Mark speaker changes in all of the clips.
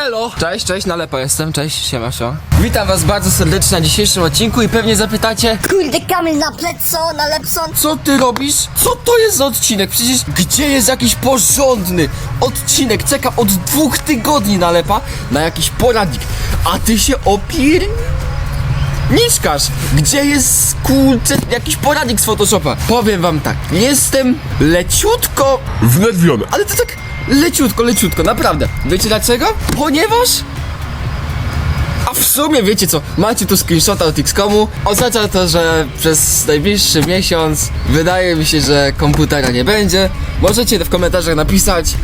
Speaker 1: Elo! Cześć, cześć, nalepa jestem, cześć, siema, siema. Witam was bardzo serdecznie na dzisiejszym odcinku i pewnie zapytacie,
Speaker 2: Kurde, Kamil na pleco, na lepson.
Speaker 1: co ty robisz? Co to jest za odcinek? Przecież gdzie jest jakiś porządny odcinek? Czekam od dwóch tygodni nalepa na jakiś poradnik, a ty się opir... Niczkasz! Gdzie jest kurczę jakiś poradnik z Photoshopa? Powiem wam tak, jestem leciutko
Speaker 3: Wnerwiony.
Speaker 1: Ale to tak leciutko, leciutko, naprawdę. Wiecie dlaczego? Ponieważ... W sumie wiecie co, macie tu screenshota od XCOMu. Oznacza to, że przez najbliższy miesiąc Wydaje mi się, że komputera nie będzie. Możecie w komentarzach napisać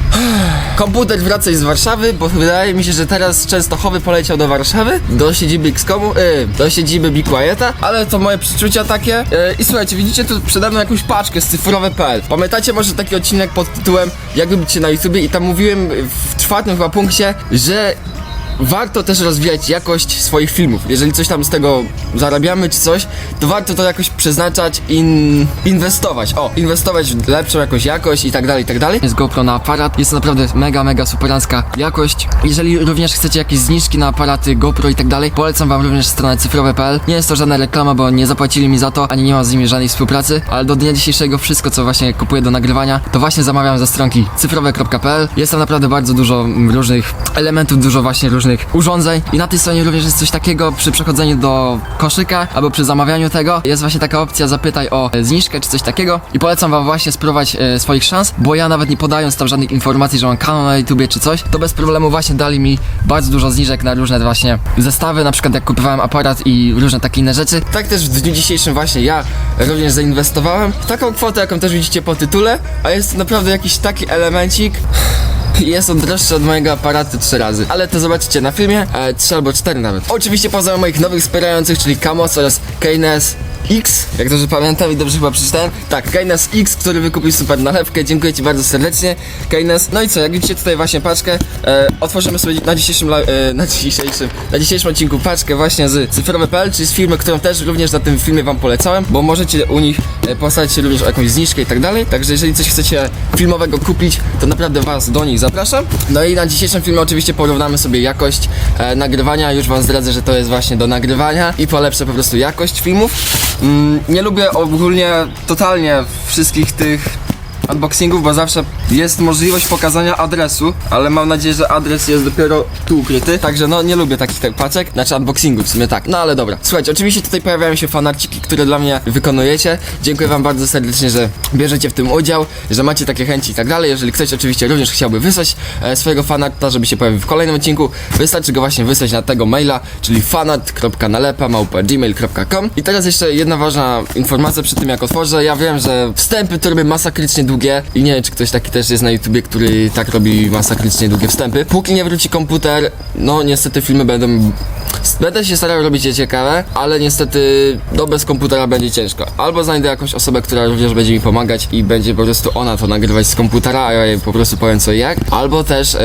Speaker 1: Komputer wraca z Warszawy Bo wydaje mi się, że teraz Częstochowy poleciał do Warszawy Do siedziby XCOMu, yy, do siedziby Be Quieta Ale to moje przeczucia takie yy, I słuchajcie, widzicie tu przede mną jakąś paczkę z cyfrowe.pl Pamiętacie może taki odcinek pod tytułem Jak robicie na YouTubie? I tam mówiłem w czwartym chyba punkcie, że warto też rozwijać jakość swoich filmów. Jeżeli coś tam z tego zarabiamy czy coś, to warto to jakoś przeznaczać i in, inwestować. O, inwestować w lepszą jakąś jakość i tak dalej, i tak dalej. Jest GoPro na aparat, jest naprawdę mega, mega superancka jakość. Jeżeli również chcecie jakieś zniżki na aparaty GoPro i tak dalej, polecam wam również stronę cyfrowe.pl. Nie jest to żadna reklama, bo nie zapłacili mi za to, ani nie mam z nimi żadnej współpracy, ale do dnia dzisiejszego wszystko, co właśnie kupuję do nagrywania, to właśnie zamawiam ze stronki cyfrowe.pl. Jest tam naprawdę bardzo dużo różnych elementów, dużo właśnie różnych urządzeń i na tej stronie również jest coś takiego przy przechodzeniu do koszyka albo przy zamawianiu tego. Jest właśnie taka opcja zapytaj o e, zniżkę czy coś takiego i polecam wam właśnie spróbować e, swoich szans, bo ja nawet nie podając tam żadnych informacji, że mam kanał na YouTubie czy coś, to bez problemu właśnie dali mi bardzo dużo zniżek na różne właśnie zestawy, na przykład jak kupowałem aparat i różne takie inne rzeczy. Tak też w dniu dzisiejszym właśnie ja również zainwestowałem w taką kwotę, jaką też widzicie po tytule, a jest naprawdę jakiś taki elemencik, jest on droższy od mojego aparatu trzy razy. Ale to zobaczycie na filmie, e, trzy albo cztery nawet. Oczywiście poza moich nowych wspierających, czyli Kamos oraz Keynes X, jak dobrze pamiętam i dobrze chyba przeczytałem. Tak, Keynes X, który wykupił super nalewkę. Dziękuję Ci bardzo serdecznie, Keynes. No i co, jak widzicie tutaj właśnie paczkę, e, otworzymy sobie na dzisiejszym, e, na dzisiejszym, na dzisiejszym odcinku paczkę właśnie z cyfrowe.pl, czyli z firmy, którą też również na tym filmie Wam polecałem, bo możecie u nich e, postarać się również o jakąś zniżkę i tak dalej. Także jeżeli coś chcecie filmowego kupić, to naprawdę Was do nich zapraszam. No i na dzisiejszym filmie oczywiście porównamy sobie jakość e, nagrywania. Już Wam zdradzę, że to jest właśnie do nagrywania i polepszę po prostu jakość filmów. Mm, nie lubię ogólnie totalnie wszystkich tych unboxingów, bo zawsze jest możliwość pokazania adresu, ale mam nadzieję, że adres jest dopiero tu ukryty, także no nie lubię takich tak paczek, znaczy unboxingów w sumie tak, no ale dobra. Słuchajcie, oczywiście tutaj pojawiają się fanarciki, które dla mnie wykonujecie, dziękuję wam bardzo serdecznie, że bierzecie w tym udział, że macie takie chęci i tak dalej, jeżeli ktoś oczywiście również chciałby wysłać e, swojego fanarta, żeby się pojawił w kolejnym odcinku, wystarczy go właśnie wysłać na tego maila, czyli fanart.nalepa.gmail.com i teraz jeszcze jedna ważna informacja przy tym jak otworzę, ja wiem, że wstępy robię masakrycznie długie i nie wiem, czy ktoś taki też jest na YouTubie, który tak robi masakrycznie długie wstępy. Póki nie wróci komputer, no niestety filmy będą... Będę się starał robić je ciekawe, ale niestety no bez komputera będzie ciężko. Albo znajdę jakąś osobę, która również będzie mi pomagać i będzie po prostu ona to nagrywać z komputera, a ja jej po prostu powiem co i jak. Albo też e,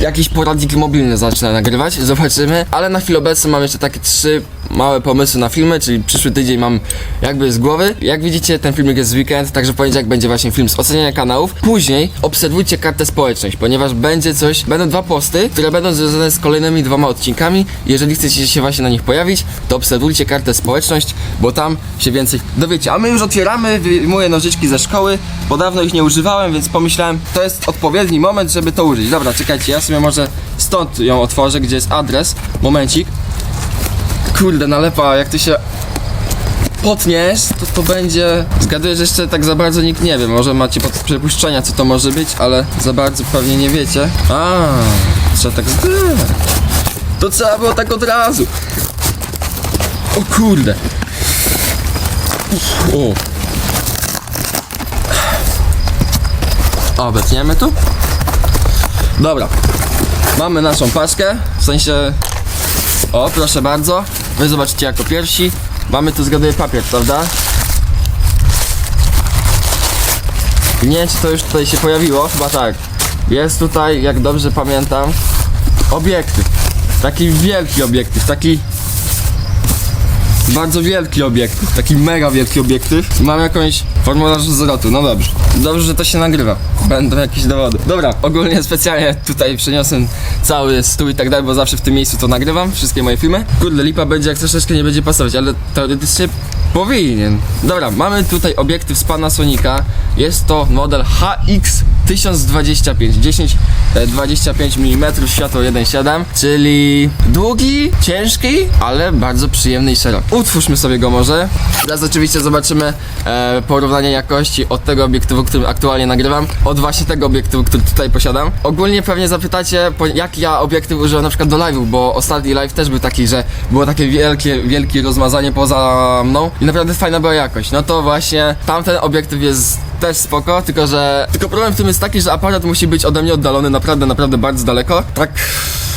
Speaker 1: jakiś poradnik mobilny zacznę nagrywać, zobaczymy. Ale na chwilę obecną mam jeszcze takie trzy małe pomysły na filmy, czyli przyszły tydzień mam jakby z głowy. Jak widzicie, ten filmik jest w weekend, także w poniedziałek będzie właśnie film z oceniania kanałów. Później obserwujcie kartę społeczność, ponieważ będzie coś, będą dwa posty, które będą związane z kolejnymi dwoma odcinkami. Jeżeli chcecie się właśnie na nich pojawić, to obserwujcie kartę społeczność, bo tam się więcej dowiecie. A my już otwieramy, wyjmuję nożyczki ze szkoły, bo dawno ich nie używałem, więc pomyślałem, to jest odpowiedni moment, żeby to użyć. Dobra, czekajcie, ja sobie może stąd ją otworzę, gdzie jest adres. Momencik. Kurde, nalepa, jak ty się potniesz, to to będzie... Zgaduję, że jeszcze tak za bardzo nikt nie wie. Może macie pod co to może być, ale za bardzo pewnie nie wiecie. A, trzeba tak zdać. To trzeba było tak od razu. O kurde. O. O, obecniemy tu? Dobra. Mamy naszą paczkę, w sensie o, proszę bardzo. Wy zobaczycie jako pierwsi. Mamy tu zgaduję papier, prawda? Nie wiem, czy to już tutaj się pojawiło, chyba tak. Jest tutaj, jak dobrze pamiętam, obiektyw. Taki wielki obiektyw, taki... bardzo wielki obiektyw, taki mega wielki obiektyw. Mam jakąś formularz zwrotu, no dobrze. Dobrze, że to się nagrywa. Będą jakieś dowody. Dobra, ogólnie specjalnie tutaj przeniosłem cały stół i tak dalej, bo zawsze w tym miejscu to nagrywam, wszystkie moje filmy. Kurde, lipa będzie jak troszeczkę nie będzie pasować, ale teoretycznie powinien. Dobra, mamy tutaj obiektyw z Panasonica. Jest to model HX 1025, 10 e, 25 mm, światło 1.7, czyli długi, ciężki, ale bardzo przyjemny i szeroki. Utwórzmy sobie go może. Teraz oczywiście zobaczymy e, porównanie jakości od tego obiektywu, którym aktualnie nagrywam, od właśnie tego obiektywu, który tutaj posiadam. Ogólnie pewnie zapytacie, jak ja obiektyw użyłem na przykład do live'u, bo ostatni live też był taki, że było takie wielkie, wielkie rozmazanie poza mną i naprawdę fajna była jakość. No to właśnie tamten obiektyw jest też spoko, tylko że... Tylko problem w tym jest taki, że aparat musi być ode mnie oddalony naprawdę, naprawdę bardzo daleko. Tak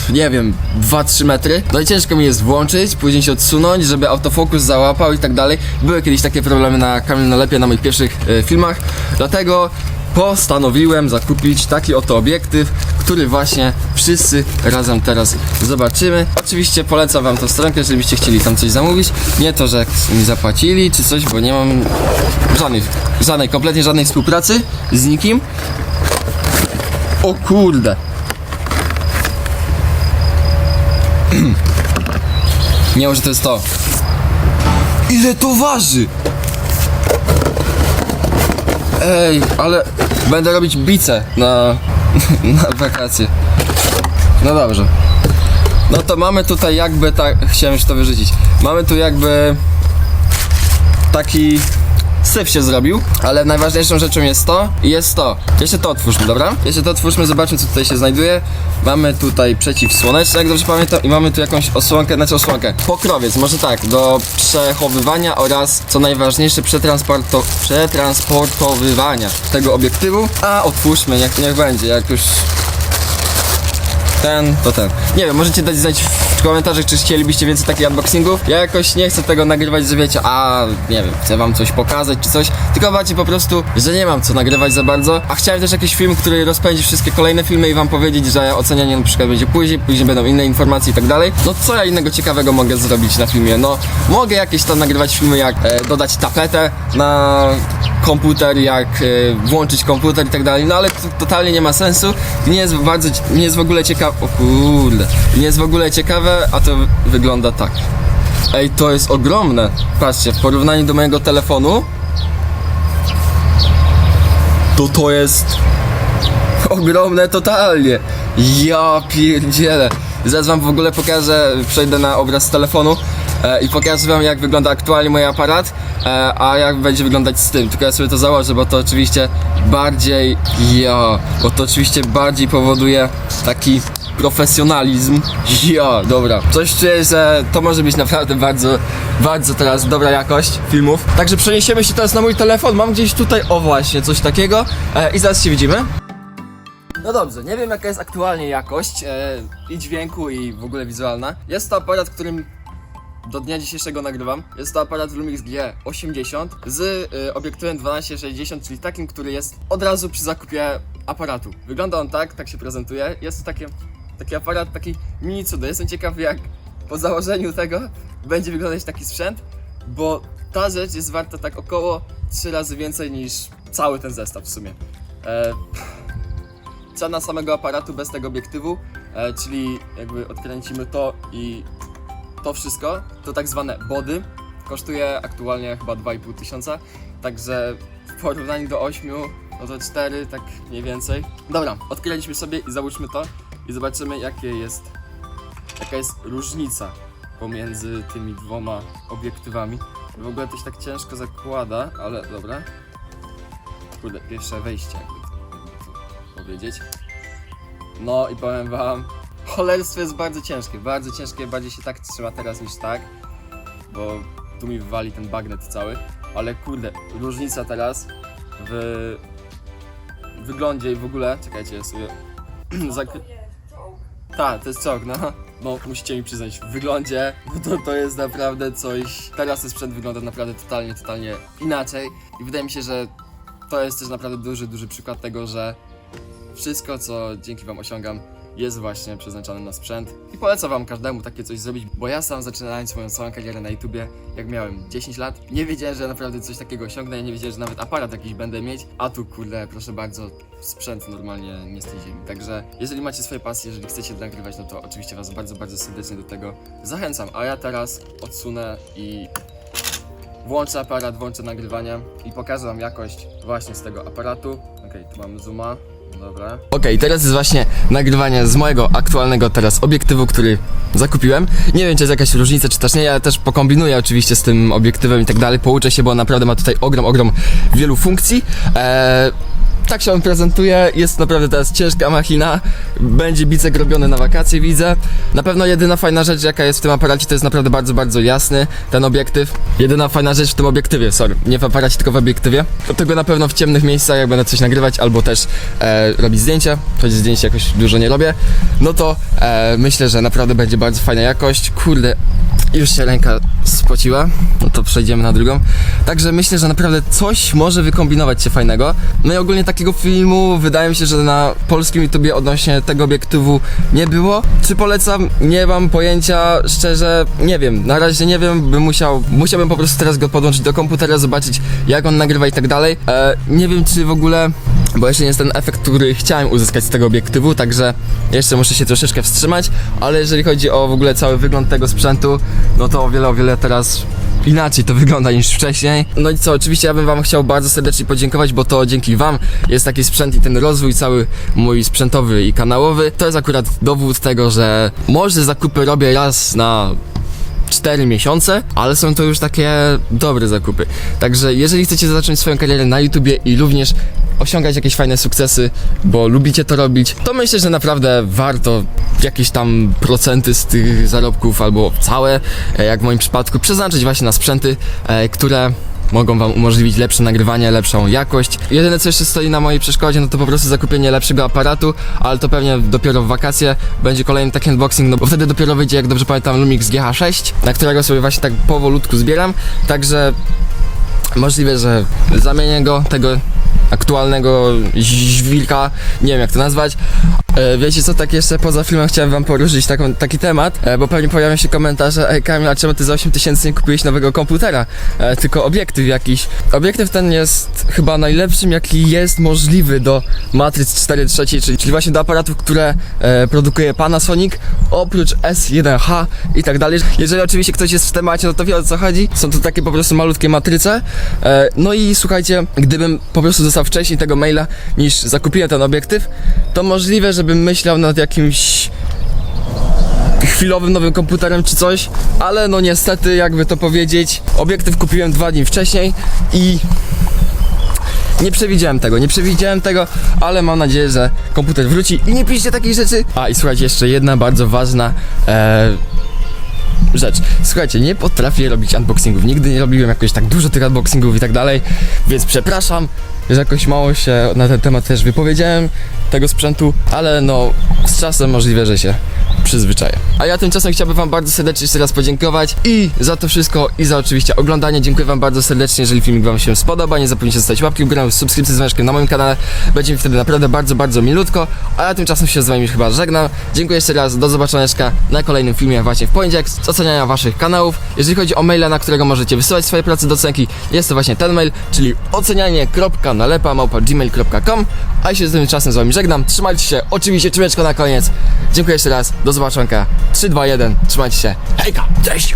Speaker 1: nie wiem, 2-3 metry. No i ciężko mi jest włączyć, później się odsunąć, żeby autofokus załapał i tak dalej. Były kiedyś takie problemy na Kamil Nalepie, na moich pierwszych e, filmach, dlatego postanowiłem zakupić taki oto obiektyw, który właśnie wszyscy razem teraz zobaczymy. Oczywiście polecam wam tą stronkę, jeżeli byście chcieli tam coś zamówić. Nie to, że mi zapłacili czy coś, bo nie mam żadnej, żadnej, kompletnie żadnej współpracy z nikim. O kurde. Nie, może to jest to. Ile to waży? Ej, ale będę robić bice na, na wakacje. No dobrze. No to mamy tutaj jakby tak. Chciałem już to wyrzucić. Mamy tu jakby taki syf się zrobił, ale najważniejszą rzeczą jest to i jest to. Jeszcze to otwórzmy, dobra? Jeszcze to otwórzmy, zobaczmy co tutaj się znajduje. Mamy tutaj przeciwsłoneczny, jak dobrze pamiętam, i mamy tu jakąś osłonkę, znaczy osłonkę. Pokrowiec, może tak, do przechowywania oraz co najważniejsze przetransporto przetransportowywania tego obiektywu. A otwórzmy, niech, niech będzie, jak już ten, to ten. Nie wiem, możecie dać znać w komentarzach, czy chcielibyście więcej takich unboxingów. Ja jakoś nie chcę tego nagrywać, że wiecie, a nie wiem, chcę wam coś pokazać czy coś. Tylko macie po prostu, że nie mam co nagrywać za bardzo. A chciałem też jakiś film, który rozpędzi wszystkie kolejne filmy i wam powiedzieć, że ocenianie na przykład będzie później, później będą inne informacje i tak dalej. No co ja innego ciekawego mogę zrobić na filmie? No mogę jakieś tam nagrywać filmy, jak e, dodać tapetę na komputer, jak e, włączyć komputer i tak dalej, no ale to totalnie nie ma sensu. Nie jest bardzo, nie jest w ogóle ciekawe, o kurde, nie jest w ogóle ciekawe, a to wygląda tak. Ej, to jest ogromne. Patrzcie, w porównaniu do mojego telefonu, to to jest ogromne totalnie. Ja pierdzielę. Zaraz wam w ogóle pokażę, przejdę na obraz z telefonu e, i pokażę wam jak wygląda aktualnie mój aparat, e, a jak będzie wyglądać z tym. Tylko ja sobie to założę, bo to oczywiście bardziej, ja, bo to oczywiście bardziej powoduje taki profesjonalizm. Ja, dobra. Coś czuję, że to może być naprawdę bardzo, bardzo teraz dobra jakość filmów. Także przeniesiemy się teraz na mój telefon. Mam gdzieś tutaj, o właśnie, coś takiego. E, I zaraz się widzimy. No dobrze, nie wiem jaka jest aktualnie jakość e, i dźwięku i w ogóle wizualna. Jest to aparat, którym do dnia dzisiejszego nagrywam. Jest to aparat Lumix G80 z e, obiektywem 1260, czyli takim, który jest od razu przy zakupie aparatu. Wygląda on tak, tak się prezentuje. Jest to takie, taki aparat, taki mini cudo. Jestem ciekaw jak po założeniu tego będzie wyglądać taki sprzęt, bo ta rzecz jest warta tak około 3 razy więcej niż cały ten zestaw w sumie. E, cena samego aparatu bez tego obiektywu, e, czyli jakby odkręcimy to i to wszystko, to tak zwane body, kosztuje aktualnie chyba 2,5 tysiąca, także w porównaniu do 8, no to 4, tak mniej więcej. Dobra, odkryliśmy sobie i załóżmy to i zobaczymy jakie jest, jaka jest różnica pomiędzy tymi dwoma obiektywami. W ogóle to się tak ciężko zakłada, ale dobra. Kurde, pierwsze wejście jakby to, powiedzieć. No i powiem wam, cholerstwo jest bardzo ciężkie, bardzo ciężkie, bardziej się tak trzyma teraz niż tak, bo tu mi wywali ten bagnet cały, ale kurde, różnica teraz w wyglądzie i w ogóle, czekajcie, ja sobie. Tak, to jest czołg, no. No, musicie mi przyznać, w wyglądzie no to, to jest naprawdę coś... Teraz ten sprzęt wygląda naprawdę totalnie, totalnie inaczej i wydaje mi się, że to jest też naprawdę duży, duży przykład tego, że wszystko, co dzięki Wam osiągam, jest właśnie przeznaczony na sprzęt i polecam wam każdemu takie coś zrobić, bo ja sam zaczynając moją całą karierę na YouTubie, jak miałem 10 lat, nie wiedziałem, że naprawdę coś takiego osiągnę, nie wiedziałem, że nawet aparat jakiś będę mieć, a tu kurde, proszę bardzo, sprzęt normalnie nie z tej ziemi. Także jeżeli macie swoje pasje, jeżeli chcecie nagrywać, no to oczywiście was bardzo, bardzo serdecznie do tego zachęcam, a ja teraz odsunę i włączę aparat, włączę nagrywanie i pokażę wam jakość właśnie z tego aparatu. Okej, tu mamy zooma. Dobra. Okej, teraz jest właśnie nagrywanie z mojego aktualnego teraz obiektywu, który zakupiłem. Nie wiem, czy jest jakaś różnica, czy też nie. Ja też pokombinuję oczywiście z tym obiektywem i tak dalej. Pouczę się, bo naprawdę ma tutaj ogrom, ogrom wielu funkcji. Eee, tak się on prezentuje, jest naprawdę teraz ciężka machina, będzie bicek robiony na wakacje widzę. Na pewno jedyna fajna rzecz jaka jest w tym aparacie to jest naprawdę bardzo, bardzo jasny ten obiektyw. Jedyna fajna rzecz w tym obiektywie, sorry, nie w aparacie tylko w obiektywie. Tego na pewno w ciemnych miejscach jak będę coś nagrywać albo też e, robić zdjęcia, choć zdjęć jakoś dużo nie robię, no to e, myślę, że naprawdę będzie bardzo fajna jakość. Kurde, już się ręka spociła, no to przejdziemy na drugą. Także myślę, że naprawdę coś może wykombinować się fajnego. No i ogólnie takiego filmu wydaje mi się, że na polskim YouTubie odnośnie tego obiektywu nie było. Czy polecam? Nie mam pojęcia, szczerze nie wiem. Na razie nie wiem, bym musiał, musiałbym po prostu teraz go podłączyć do komputera, zobaczyć jak on nagrywa i tak dalej. E, nie wiem czy w ogóle, bo jeszcze nie jest ten efekt, który chciałem uzyskać z tego obiektywu, także jeszcze muszę się troszeczkę wstrzymać, ale jeżeli chodzi o w ogóle cały wygląd tego sprzętu, no to o wiele, o wiele teraz inaczej to wygląda niż wcześniej. No i co, oczywiście ja bym wam chciał bardzo serdecznie podziękować, bo to dzięki wam jest taki sprzęt i ten rozwój cały mój sprzętowy i kanałowy. To jest akurat dowód tego, że może zakupy robię raz na 4 miesiące, ale są to już takie dobre zakupy. Także jeżeli chcecie zacząć swoją karierę na YouTubie i również osiągać jakieś fajne sukcesy, bo lubicie to robić, to myślę, że naprawdę warto jakieś tam procenty z tych zarobków albo całe, e, jak w moim przypadku, przeznaczyć właśnie na sprzęty, e, które mogą wam umożliwić lepsze nagrywanie, lepszą jakość. Jedyne co jeszcze stoi na mojej przeszkodzie, no to po prostu zakupienie lepszego aparatu, ale to pewnie dopiero w wakacje będzie kolejny taki unboxing, no bo wtedy dopiero wyjdzie, jak dobrze pamiętam, Lumix GH6, na którego sobie właśnie tak powolutku zbieram, także możliwe, że zamienię go, tego aktualnego źwilka, nie wiem jak to nazwać. E, wiecie co, tak jeszcze poza filmem chciałem wam poruszyć taką, taki temat, e, bo pewnie pojawią się komentarze, ej Kamil, a czemu ty za 8 tysięcy nie kupiłeś nowego komputera, e, tylko obiektyw jakiś. Obiektyw ten jest chyba najlepszym jaki jest możliwy do Matrix 4.3, czyli, czyli właśnie do aparatów, które e, produkuje Panasonic, oprócz S1H i tak dalej. Jeżeli oczywiście ktoś jest w temacie, no to wie o co chodzi. Są to takie po prostu malutkie matryce. E, no i słuchajcie, gdybym po prostu dostał wcześniej tego maila, niż zakupiłem ten obiektyw, to możliwe, żebym myślał nad jakimś chwilowym nowym komputerem czy coś, ale no niestety, jakby to powiedzieć, obiektyw kupiłem dwa dni wcześniej i nie przewidziałem tego, nie przewidziałem tego, ale mam nadzieję, że komputer wróci i nie piszcie takich rzeczy. A i słuchajcie, jeszcze jedna bardzo ważna e, rzecz. Słuchajcie, nie potrafię robić unboxingów, nigdy nie robiłem jakoś tak dużo tych unboxingów i tak dalej, więc przepraszam, że jakoś mało się na ten temat też wypowiedziałem tego sprzętu, ale no z czasem możliwe, że się przyzwyczaję. A ja tymczasem chciałbym wam bardzo serdecznie jeszcze raz podziękować i za to wszystko i za oczywiście oglądanie. Dziękuję wam bardzo serdecznie, jeżeli filmik wam się spodoba. Nie zapomnijcie zostawić łapki w górę, subskrypcji z na moim kanale. Będzie mi wtedy naprawdę bardzo, bardzo milutko. A ja tymczasem się z wami już chyba żegnam. Dziękuję jeszcze raz, do zobaczenia na kolejnym filmie właśnie w poniedziałek z oceniania waszych kanałów. Jeżeli chodzi o maila, na którego możecie wysyłać swoje prace do jest to właśnie ten mail, czyli ocenianie.nalepa.gmail.com A ja się z tym czasem z wami żegnam. Trzymajcie się, oczywiście czymeczko na koniec. Dziękuję jeszcze raz, do zobaczonka. 3, 2, 1, trzymajcie się. Hejka, cześć!